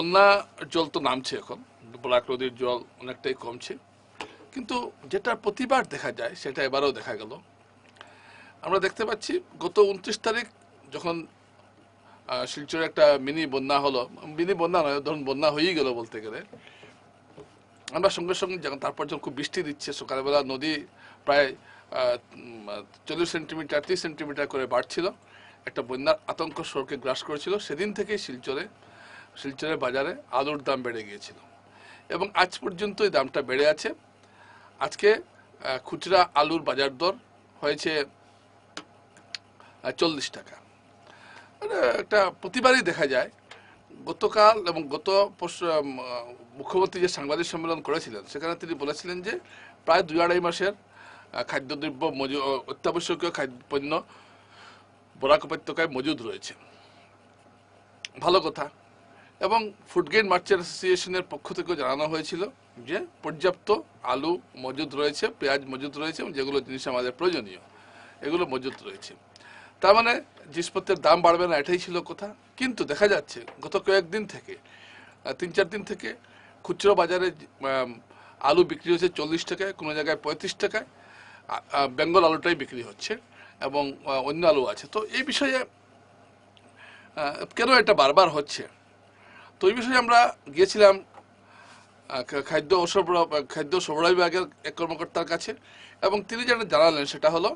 বন্যা জল তো নামছে এখন ব্লাক নদীর জল অনেকটাই কমছে। কিন্তু যেটা প্রতিবার দেখা যায়, সেটা এবারেও দেখা গেল। আমরা দেখতে পাচ্ছি, গত উনত্রিশ তারিখ যখন শিলচরে একটা মিনি বন্যা হলো, মিনি বন্যা নয়, ধরুন বন্যা হয়েই গেল বলতে গেলে, আমরা সঙ্গে সঙ্গে যখন, তারপর যখন খুব বৃষ্টি দিচ্ছে, সকালবেলা নদী প্রায় চল্লিশ সেন্টিমিটার, ত্রিশ সেন্টিমিটার করে বাড়ছিল। একটা বন্যার আতঙ্ক শহরকে গ্রাস করেছিল। সেদিন থেকেই শিলচরে শিলচরের বাজারে আলুর দাম বেড়ে গিয়েছিল। এবং আজ পর্যন্ত এই দামটা বেড়ে আছে। আজকে খুচরা আলুর বাজার দর হয়েছে চল্লিশ টাকা। মানে একটা প্রতিবারই দেখা যায়, গতকাল এবং গত মুখ্যমন্ত্রী যে সাংবাদিক সম্মেলন করেছিলেন, সেখানে তিনি বলেছিলেন যে প্রায় দুই আড়াই মাসের খাদ্যদ্রব্য মজু, অত্যাবশ্যকীয় খাদ্য পণ্য বরাক উপত্যকায় মজুদ রয়েছে। ভালো কথা। এবং ফুড গ্রেন মার্চেন্ট অ্যাসোসিয়েশনের পক্ষ থেকে জানানো হয়েছিল যে পর্যাপ্ত আলু মজুদ রয়েছে, পেঁয়াজ মজুদ রয়েছে এবং যেগুলো জিনিস আমাদের প্রয়োজনীয়, এগুলো মজুদ রয়েছে। তার মানে জিনিসপত্রের দাম বাড়বে না, এটাই ছিল কথা। কিন্তু দেখা যাচ্ছে, গত কয়েকদিন থেকে তিন চার দিন থেকে খুচরো বাজারে আলু বিক্রি হচ্ছে চল্লিশ টাকায়, কোনো জায়গায় পঁয়ত্রিশ টাকায় বেঙ্গল আলুটাই বিক্রি হচ্ছে এবং অন্য আলু আছে। তো এই বিষয়ে কেন এটা বারবার হচ্ছে? তো এই বিষয়ে আমরা গিয়েছিলাম খাদ্য সরবরাহ খাদ্য সরবরাহ বিভাগের এক কর্মকর্তার কাছে এবং তিনি যেটা জানালেন সেটা হলো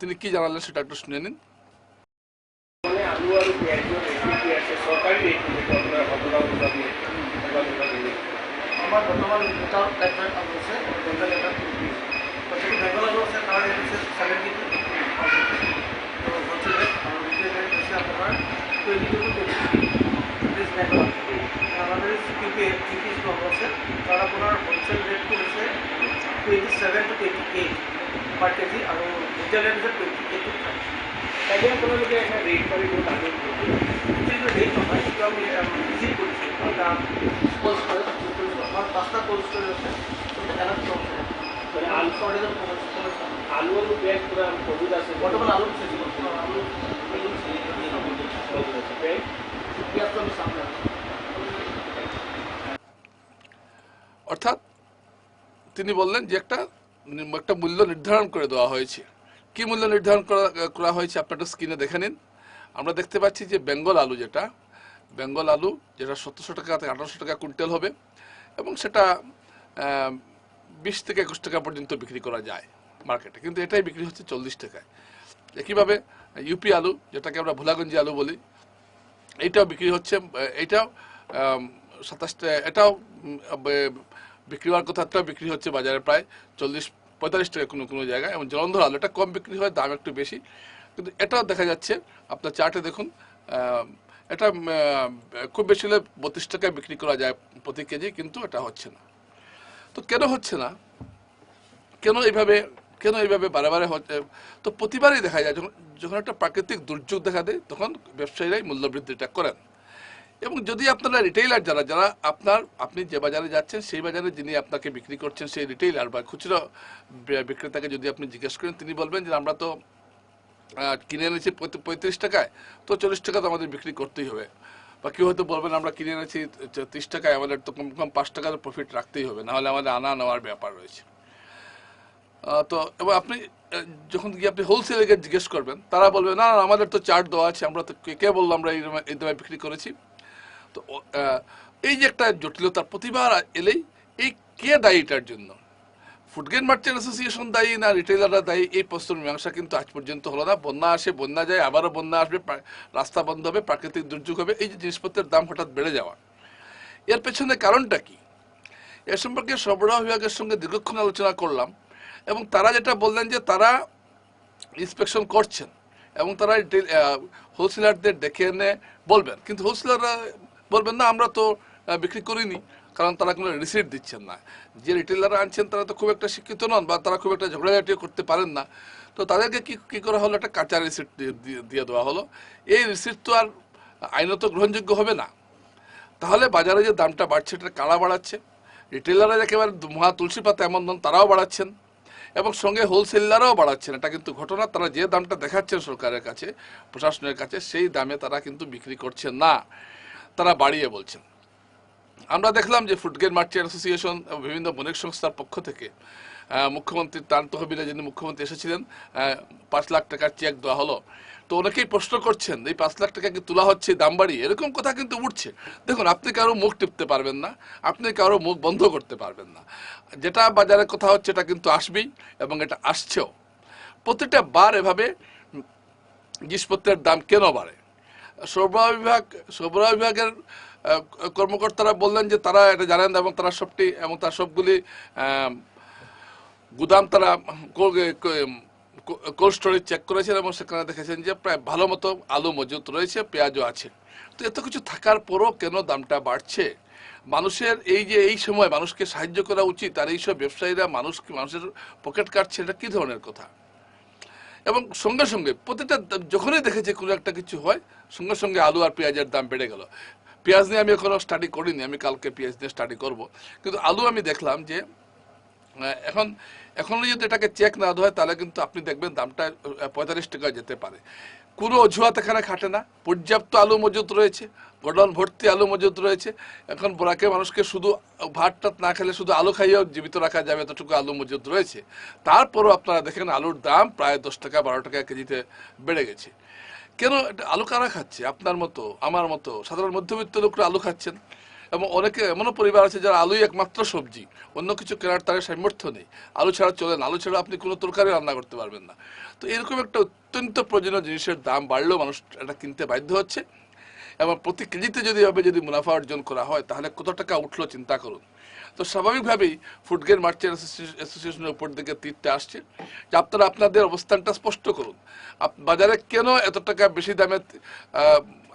তিনি কি জানালেন সেটা একটু শুনে নিন। আমার বাংলাদেশ কিউকে কৃষি যুৱক আছে তাৰ আপোনাৰ হ'লচেল ৰেটটো হৈছে twenty seven two twenty eight per kg আৰু ৰিটেল ৰেট হৈছে টুৱেণ্টি এইট টু ফাইভ তাকে আপোনালোকে এনে ৰেট কৰিব লাগে কিন্তু ৰেট নহয় সেইটো আমি ভিজিট কৰিছোঁ তাত কল কৰিছোঁ আমাৰ পাঁচটা কল ষ্টৰেজ আছে আলু আলু বেগ পুৰা আলু আছে বৰ্তমান আলু আলু আলু অর্থাৎ তিনি বললেন যে একটা একটা মূল্য নির্ধারণ করে দেওয়া হয়েছে। কি মূল্য নির্ধারণ করা করা হয়েছে? আপনারা স্ক্রিনে দেখে নিন। আমরা দেখতে পাচ্ছি যে বেঙ্গল আলু যেটা, বেঙ্গল আলু যেটা সতেরোশো টাকা থেকে আঠারোশো টাকা কুইন্টাল হবে এবং সেটা বিশ থেকে একুশ টাকা পর্যন্ত বিক্রি করা যায় মার্কেটে। কিন্তু এটাই বিক্রি হচ্ছে চল্লিশ টাকায়। একইভাবে ইউপি আলু, যেটাকে আমরা ভোলাগঞ্জি আলু বলি এইটাও বিক্রি হচ্ছে আহ, এইটাও সাতাশ এটাও বিক্রি হওয়ার কথা এটাও বিক্রি হচ্ছে বাজারে প্রায় চল্লিশ পঁয়তাল্লিশ টাকা কোনো কোনো জায়গায় এবং জলন্ধর আলু এটা কম বিক্রি হয় দাম একটু বেশি। কিন্তু এটাও দেখা যাচ্ছে আপনার চার্টে দেখুন এটা খুব বেশি হলে বত্রিশ টাকায় বিক্রি করা যায় প্রতি কেজি কিন্তু এটা হচ্ছে না। তো কেন হচ্ছে না? কেন এইভাবে কেন এইভাবে বারে হচ্ছে তো প্রতিবারই দেখা যায়, যখন যখন একটা প্রাকৃতিক দুর্যোগ দেখা দেয়, তখন ব্যবসায়ীরাই মূল্য বৃদ্ধিটা করেন। এবং যদি আপনারা রিটেইলার যারা যারা আপনার, আপনি যে বাজারে যাচ্ছেন, সেই বাজারে যিনি আপনাকে বিক্রি করছেন, সেই রিটেইলার বা খুচরো বিক্রেতাকে যদি আপনি জিজ্ঞেস করেন, তিনি বলবেন যে, আমরা তো কিনে এনেছি পঁয়ত্রিশ টাকায়, তো চল্লিশ টাকা তো আমাদের বিক্রি করতেই হবে। বা কেউ হয়তো বলবেন, আমরা কিনে এনেছি ত্রিশ টাকায়, আমাদের তো কম কম পাঁচ টাকার প্রফিট রাখতেই হবে, নাহলে আমাদের আনা নেওয়ার ব্যাপার রয়েছে। তো এবার আপনি যখন গিয়ে আপনি হোলসেলে গিয়ে জিজ্ঞেস করবেন তারা বলবে না না, আমাদের তো চার্ট দেওয়া আছে আমরা তো কে- কে বলল আমরা এই দামে- বিক্রি করেছি? তো এই যে একটা জটিলতা প্রতিবার এলেই এই কে দায়ী এটার জন্য? ফুড গ্রেন মার্চেন্ট অ্যাসোসিয়েশন দায়ী না রিটেলাররা দায়ী? এই প্রশ্নের মীমাংসা কিন্তু আজ পর্যন্ত হলো না। বন্যা আসে বন্যা যায় আবারও বন্যা আসবে রাস্তা বন্ধ হবে প্রাকৃতিক দুর্যোগ হবে এই যে জিনিসপত্রের দাম হঠাৎ বেড়ে যাওয়া। এর পেছনে কারণটা কি? এ সম্পর্কে সরবরাহ বিভাগের সঙ্গে দীর্ঘক্ষণ আলোচনা করলাম। এবং তারা যেটা বললেন যে তারা ইন্সপেকশন করছেন এবং তারা হোলসেলারদের ডেকে এনে বলবেন। কিন্তু হোলসেলাররা বলবেন, না, আমরা তো বিক্রি করিনি। কারণ তারা কোনো রিসিট দিচ্ছেন না। যে রিটেলাররা আনছেন, তারা তো খুব একটা শিক্ষিত নন বা তারা খুব একটা ঝগড়াঝাটিও করতে পারেন না। তো তাদেরকে কি, কী করা হলো? একটা কাঁচা রিসিট দিয়ে দেওয়া হলো। এই রিসিট তো আর আইনত গ্রহণযোগ্য হবে না। তাহলে বাজারে যে দামটা বাড়ছে, এটা কারা বাড়াচ্ছে? রিটেলাররা একেবারে মহা তুলসী পাতা এমন নন, তারাও বাড়াচ্ছেন। এবং সঙ্গে হোলসেলাররাও বাড়াচ্ছেন। এটা কিন্তু ঘটনা, তারা যে দামটা দেখাচ্ছেন সরকারের কাছে, প্রশাসনের কাছে, সেই দামে তারা কিন্তু বিক্রি করছেন না। তারা বাড়িয়ে বলছেন। আমরা দেখলাম যে ফুটগেট মার্চেন্ট অ্যাসোসিয়েশন বিভিন্ন বণিক সংস্থার পক্ষ থেকে মুখ্যমন্ত্রীর মুখ্যমন্ত্রী ত্রাণ তহবিলে যিনি মুখ্যমন্ত্রী এসেছিলেন পাঁচ লাখ টাকার চেক দেওয়া হলো। তো অনেকেই প্রশ্ন করছেন, এই পাঁচ লাখ টাকা কি তোলা হচ্ছে, দাম বাড়িয়ে? এরকম কথা কিন্তু উঠছে। দেখুন, আপনি কারও মুখ টিপতে পারবেন না, আপনি কারও মুখ বন্ধ করতে পারবেন না। যেটা বাজারে কথা হচ্ছে, এটা কিন্তু আসবেই এবং এটা আসছেও। প্রতিটা বার এভাবে জিনিসপত্রের দাম কেন বাড়ে? সরবরাহ বিভাগ, সরবরাহ বিভাগের কর্মকর্তারা বললেন যে তারা এটা জানেন এবং তারা সবটি, এবং তার সবগুলি গুদাম তারা কোল্ড স্টোরেজ চেক করেছেন এবং সেখানে দেখেছেন যে প্রায় ভালো মতো আলু মজুত রয়েছে, পেঁয়াজও আছে। তো এত কিছু থাকার পরও কেন দামটা বাড়ছে? মানুষের এই যে এই সময় মানুষকে সাহায্য করা উচিত আর এইসব ব্যবসায়ীরা মানুষ মানুষের পকেট কাটছে, এটা কী ধরনের কথা? এবং সঙ্গে সঙ্গে প্রতিটা যখনই দেখেছে কোনো একটা কিছু হয়, সঙ্গে সঙ্গে আলু আর পেঁয়াজের দাম বেড়ে গেল। পেঁয়াজ নিয়ে আমি এখনও স্টাডি করিনি, আমি কালকে পেঁয়াজ নিয়ে স্টাডি করব। কিন্তু আলু আমি দেখলাম যে এখন এখন যদি এটাকে চেক না হয়, তাহলে কিন্তু আপনি দেখবেন দামটা পঁয়তাল্লিশ টাকা যেতে পারে। কোনো অজুহাত এখানে খাটে না। পর্যাপ্ত আলু মজুত রয়েছে, গোডাউন ভর্তি আলু মজুত রয়েছে। এখন বোরাকে মানুষকে শুধু ভাত টাত না খেলে শুধু আলু খাইয়েও জীবিত রাখা যাবে, এতটুকু আলু মজুত রয়েছে। তারপরও আপনারা দেখেন আলুর দাম প্রায় দশ টাকা, বারো টাকা কেজিতে বেড়ে গেছে। কেন আলু কারা খাচ্ছে? আপনার মতো, আমার মতো, সাধারণ মধ্যবিত্ত লোকরা আলু খাচ্ছেন। এবং অনেকে এমনও পরিবার আছে যারা আলুই একমাত্র সবজি, অন্য কিছু কেনার তার সামর্থ্য নেই। আলু ছাড়া চলে না, আলু ছাড়া আপনি কোনো তরকারি রান্না করতে পারবেন না। তো এরকম একটা অত্যন্ত প্রয়োজনীয় জিনিসের দাম বাড়লেও মানুষ এটা কিনতে বাধ্য হচ্ছে। এবং প্রতি কেজিতে যদি এভাবে যদি মুনাফা অর্জন করা হয়, তাহলে কত টাকা উঠল চিন্তা করুন। তো স্বাভাবিকভাবেই ফুডগ্রেন মার্চেন্ট অ্যাসোসিয়েশনের উপর দিকে তীরটা আসছে। যে আপনারা আপনাদের অবস্থানটা স্পষ্ট করুন। বাজারে কেন এত টাকা বেশি দামে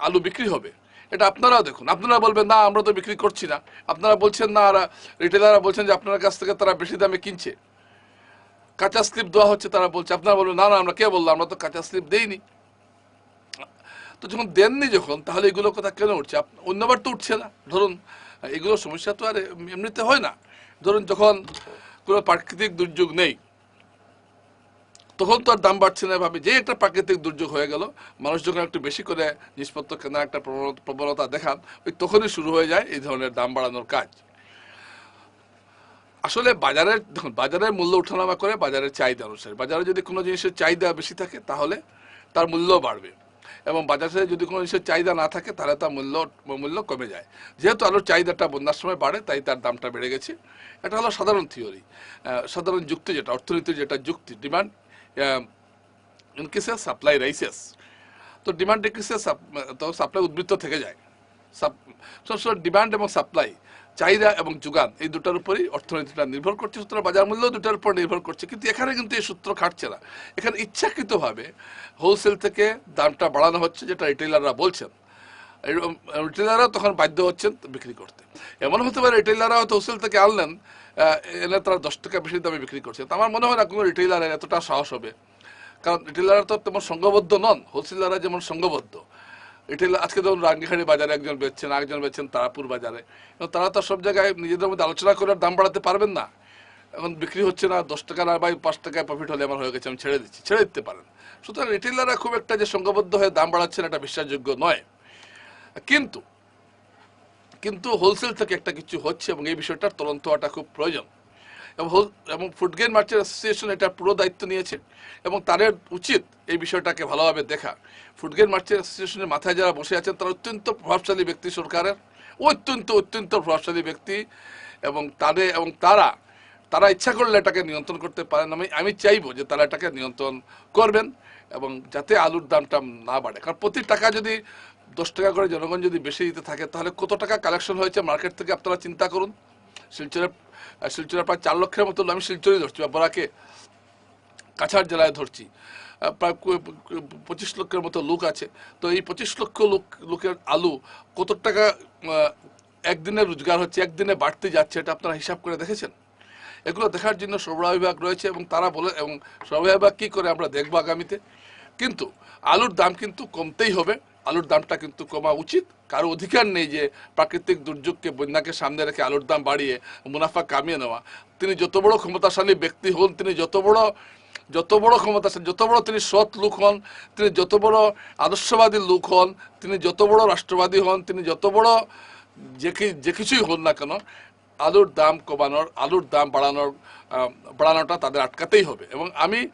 আলু বিক্রি হবে? এটা আপনারাও দেখুন। আপনারা বলবেন, না, আমরা তো বিক্রি করছি না। আপনারা বলছেন, না আর রিটেলাররা বলছেন যে, আপনার কাছ থেকে তারা বেশি দামে কিনছে। কাঁচা স্লিপ দেওয়া হচ্ছে, তারা বলছে। আপনারা বলবেন, না না, আমরা কে বললাম? আমরা তো কাঁচা স্লিপ দেইনি। তো যখন দেননি যখন, তাহলে এগুলো কথা কেন উঠছে? অন্যবার তো উঠছে না। ধরুন এগুলো সমস্যা তো আর এমনিতে হয় না। ধরুন, যখন কোনো প্রাকৃতিক দুর্যোগ নেই তখন তো আর দাম বাড়ছে না। ভাবে, যে একটা প্রাকৃতিক দুর্যোগ হয়ে গেল, মানুষ যখন একটু বেশি করে জিনিসপত্র কেনার একটা প্রবণতা- দেখান, ওই তখনই শুরু হয়ে যায় এই ধরনের দাম বাড়ানোর কাজ। আসলে বাজারের দেখুন, বাজারের মূল্য ওঠানামা করে বাজারের চাহিদা অনুসারে। বাজারে যদি কোনো জিনিসের চাহিদা বেশি থাকে, তাহলে তার মূল্য বাড়বে। এবং বাজারে যদি কোনো জিনিসের চাহিদা না থাকে, তাহলে তার মূল্য মূল্য কমে যায়। যেহেতু আলুর চাহিদাটা বন্যার সময় বাড়ে, তাই তার দামটা বেড়ে গেছে। এটা হলো সাধারণ থিওরি। সাধারণ যুক্তি যেটা, অর্থনীতির যেটা যুক্তি, ডিমান্ড ইনকেসেস সাপ্লাই রাইসেস তো ডিমান্ড ডিক্রিসেস তো সাপ্লাই উদ্বৃত্ত থেকে যায়। সবসময় ডিমান্ড এবং সাপ্লাই চাহিদা এবং যোগান, এই দুটার উপরই অর্থনীতিটা নির্ভর করছে। সুতরাং বাজার মূল্য দুটার উপর নির্ভর করছে। কিন্তু এখানে কিন্তু এই সূত্র খাটছে না। এখানে ইচ্ছাকৃতভাবে হোলসেল থেকে দামটা বাড়ানো হচ্ছে, যেটা রিটেলাররা বলছেন। রিটেলাররা তখন বাধ্য হচ্ছেন বিক্রি করতে। এমন হতে পারে রিটেলাররা হয়তো হোলসেল থেকে আনলেন এনে তারা দশ টাকা বেশি দামে বিক্রি করছে। তো আমার মনে হয় না কোনো রিটেলারের এতটা সাহস হবে। কারণ রিটেলাররা তো তেমন সংঘবদ্ধ নন। হোলসেলাররা যেমন সংঘবদ্ধ রিটেল আজকে ধরুন রাঙ্গিহাড়ি বাজারে একজন বেচছেন, আরেকজন বেচছেন তারাপুর বাজারে। এবং তারা তো সব জায়গায় নিজেদের মধ্যে আলোচনা করে দাম বাড়াতে পারবেন না। এখন বিক্রি হচ্ছে না, দশ টাকা না বাই পাঁচ টাকায় প্রফিট হলে আমার হয়ে গেছে, আমি ছেড়ে দিচ্ছি, ছেড়ে দিতে পারেন। সুতরাং রিটেলাররা খুব একটা যে সংঘবদ্ধ হয়ে দাম বাড়াচ্ছেন, এটা বিশ্বাসযোগ্য নয়। কিন্তু কিন্তু হোলসেল থেকে একটা কিছু হচ্ছে এবং এই বিষয়টার তদন্ত হওয়াটা খুব প্রয়োজন। এবং ফুডগ্রেন মার্চেন্ট অ্যাসোসিয়েশন এটা পুরো দায়িত্ব নিয়েছে এবং তাদের উচিত এই বিষয়টাকে ভালোভাবে দেখা। ফুডগ্রেন মার্চের অ্যাসোসিয়েশনের মাথায় যারা বসে আছেন, তারা অত্যন্ত প্রভাবশালী ব্যক্তি সরকারের। অত্যন্ত অত্যন্ত প্রভাবশালী ব্যক্তি এবং তাদের, এবং তারা তারা ইচ্ছা করলে এটাকে নিয়ন্ত্রণ করতে পারেন। আমি আমি চাইব যে তারা এটাকে নিয়ন্ত্রণ করবেন এবং যাতে আলুর দামটা না বাড়ে। কারণ প্রতি টাকা যদি দশ টাকা করে জনগণ যদি বেশি দিতে থাকে, তাহলে কত টাকা কালেকশন হয়েছে মার্কেট থেকে আপনারা চিন্তা করুন। শিলচরে শিলচরে প্রায় চার লক্ষের মতো আমি শিলচরই ধরছি বা বরাকে কাছাড় জেলায় ধরছি। প্রায় পঁচিশ লক্ষের মতো লোক আছে। তো এই পঁচিশ লক্ষ লোক, লোকের আলু কত টাকা একদিনে রোজগার হচ্ছে, একদিনে বাড়তে যাচ্ছে, এটা আপনারা হিসাব করে দেখেছেন? এগুলো দেখার জন্য সরবরাহ বিভাগ রয়েছে এবং তারা বলে, এবং সরবরাহ বিভাগ কী করে আমরা দেখব আগামীতে? কিন্তু আলুর দাম কিন্তু কমতেই হবে। আলুর দামটা কিন্তু কমা উচিত। কারও অধিকার নেই যে প্রাকৃতিক দুর্যোগকে বন্যাকে সামনে রেখে আলুর দাম বাড়িয়ে মুনাফা কামিয়ে নেওয়া। তিনি যত বড় ক্ষমতাশালী ব্যক্তি হন, তিনি যত বড় যত বড় ক্ষমতাশালী, যত বড় তিনি সৎ লোক হন, তিনি যত বড় আদর্শবাদী লোক হন, তিনি যত বড় রাষ্ট্রবাদী হন, তিনি যত বড় যে কি- যে কিছুই হন না কেন, আলুর দাম কমানোর, আলুর দাম বাড়ানোর বাড়ানোটা তাদের আটকাতেই হবে। এবং আমি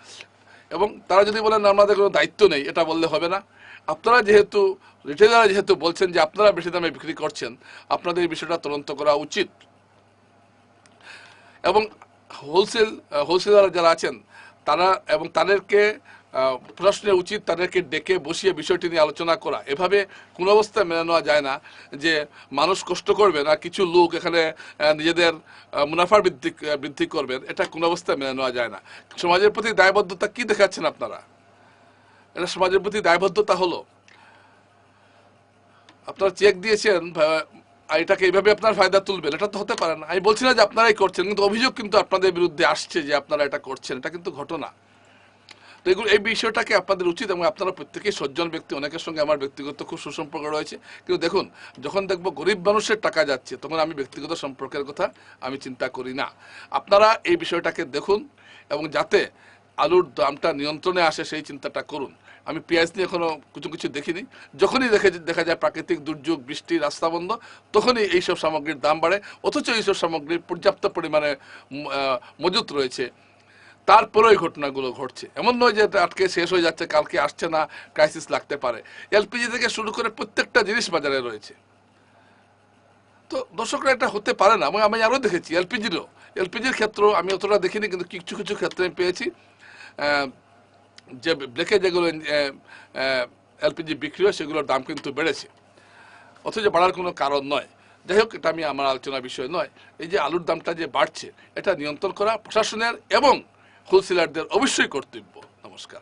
এবং তারা যদি বলেন আমাদের কোনো দায়িত্ব নেই, এটা বললে হবে না। আপনারা যেহেতু রিটেলাররা যেহেতু বলছেন যে আপনারা বেশি দামে বিক্রি করছেন, আপনাদের এই বিষয়টা তদন্ত করা উচিত। এবং হোলসেল হোলসেলার যারা আছেন, তারা এবং তাদেরকে আহ, প্রশ্নের উচিত তাদেরকে ডেকে বসিয়ে বিষয়টি নিয়ে আলোচনা করা। এভাবে কোনো অবস্থায় মেনে নেওয়া যায় না যে মানুষ কষ্ট করবেন আর কিছু লোক এখানে নিজেদের মুনাফার বৃদ্ধি বৃদ্ধি করবেন এটা কোনো অবস্থায় মেনে নেওয়া যায় না। সমাজের প্রতি দায়বদ্ধতা কি দেখাচ্ছেন আপনারা? এটা সমাজের প্রতি দায়বদ্ধতা হলো। আপনারা চেক দিয়েছেন আর এটাকে এইভাবে আপনার ফায়দা তুলবেন এটা তো হতে পারে না। আমি বলছি না যে আপনারাই করছেন কিন্তু অভিযোগ কিন্তু আপনাদের বিরুদ্ধে আসছে যে আপনারা এটা করছেন এটা কিন্তু ঘটনা। তো এগুলো এই বিষয়টাকে আপনাদের উচিত এবং আপনারা প্রত্যেকেই সজ্জন ব্যক্তি, অনেকের সঙ্গে আমার ব্যক্তিগত খুব সুসম্পর্ক রয়েছে। কিন্তু দেখুন, যখন দেখব গরিব মানুষের টাকা যাচ্ছে, তখন আমি ব্যক্তিগত সম্পর্কের কথা আমি চিন্তা করি না। আপনারা এই বিষয়টাকে দেখুন এবং যাতে আলুর দামটা নিয়ন্ত্রণে আসে সেই চিন্তাটা করুন। আমি পেঁয়াজ নিয়ে এখনও কিছু কিছু দেখিনি। যখনই দেখে দেখা যায় প্রাকৃতিক দুর্যোগ, বৃষ্টি, রাস্তা বন্ধ, তখনই এইসব সামগ্রীর দাম বাড়ে। অথচ এইসব সামগ্রীর পর্যাপ্ত পরিমাণে মজুত রয়েছে। তারপরেও এই ঘটনাগুলো ঘটছে। এমন নয় যে আটকে শেষ হয়ে যাচ্ছে, কালকে আসছে না ক্রাইসিস লাগতে পারে। এলপিজি থেকে শুরু করে প্রত্যেকটা জিনিস বাজারে রয়েছে। তো দর্শকরা এটা হতে পারে না আমি আরও দেখেছি, এলপিজিরও। এলপিজির ক্ষেত্র আমি অতটা দেখিনি, কিন্তু কিছু কিছু ক্ষেত্রে আমি পেয়েছি। যে ব্লেকে যেগুলো এলপিজি বিক্রি হয়, সেগুলোর দাম কিন্তু বেড়েছে। অথচ বাড়ার কোনো কারণ নয়। যাই হোক, এটা আমি আমার আলোচনা বিষয় নয়। এই যে আলুর দামটা যে বাড়ছে, এটা নিয়ন্ত্রণ করা প্রশাসনের এবং হোলসেলারদের অবশ্যই কর্তব্য। নমস্কার।